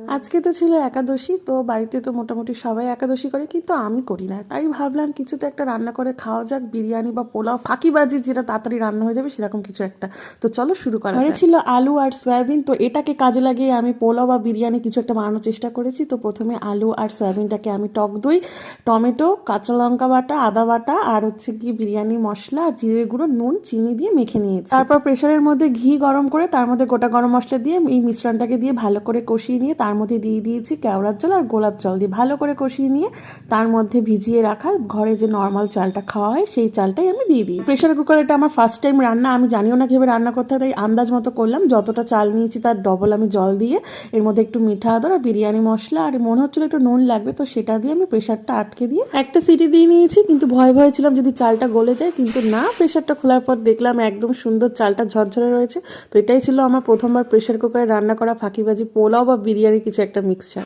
আজকে তো ছিল একাদশী তো বাড়িতে তো মোটামুটি সবাই একাদশী করে কিন্তু আমি করি না। তাই ভাবলাম কিছু তো একটা রান্না করে খাওয়া যাক বিরিয়ানি বা পোলাও ফাঁকিবাজি যেটা তাড়াতাড়ি রান্না হয়ে যাবে সেরকম কিছু একটা। তো চলো শুরু করা ঘরে ছিল আলু আর সয়াবিন তো এটাকে কাজে লাগিয়ে আমি পোলাও বা বিরিয়ানি কিছু একটা বানানোর চেষ্টা করেছি। তো প্রথমে আলু আর সয়াবিনটাকে আমি টক দই টমেটো কাঁচা লঙ্কা বাটা আদা বাটা আর হচ্ছে কি বিরিয়ানি মশলা আর জিরে গুঁড়ো নুন চিনি দিয়ে মেখে নিয়েছি। তারপর প্রেশারের মধ্যে ঘি গরম করে তার মধ্যে গোটা গরম মশলা দিয়ে এই মিশ্রণটাকে দিয়ে ভালো করে কষিয়ে নিয়ে তার মধ্যে দিয়ে দিয়েছি কেওড়ার জল আর গোলাপ জল দিয়ে ভালো করে কষিয়ে নিয়ে তার মধ্যে ভিজিয়ে রাখা ঘরে যে নর্মাল চালটা খাওয়া হয়, সেই চালটাই আমি দিয়ে দিই প্রেশার কুকার এটা আমার ফার্স্ট টাইম রান্না, আমি জানিও না কীভাবে রান্না করতে হয়, তাই আন্দাজ মতো করলাম। যতটা চাল নিয়েছি তার ডবল আমি জল দিয়ে, এর মধ্যে একটু মিঠা আদর আর বিরিয়ানি মশলা আর মনে হচ্ছিল একটু নুন লাগবে, তো সেটা দিয়ে আমি প্রেশারটা আটকে দিয়ে একটা সিটি দিয়ে নিয়েছি, কিন্তু ভয় ভয় ছিলাম যদি চালটা গলে যায়, কিন্তু না প্রেশারটা খোলার পর দেখলাম একদম সুন্দর চালটা ঝরঝরে রয়েছে। তো এটাই ছিল আমার প্রথমবার প্রেশার কুকারে রান্না করা ফাঁকিবাজি পোলাও বা বিরিয়ানি কিছু একটা মিক্সচার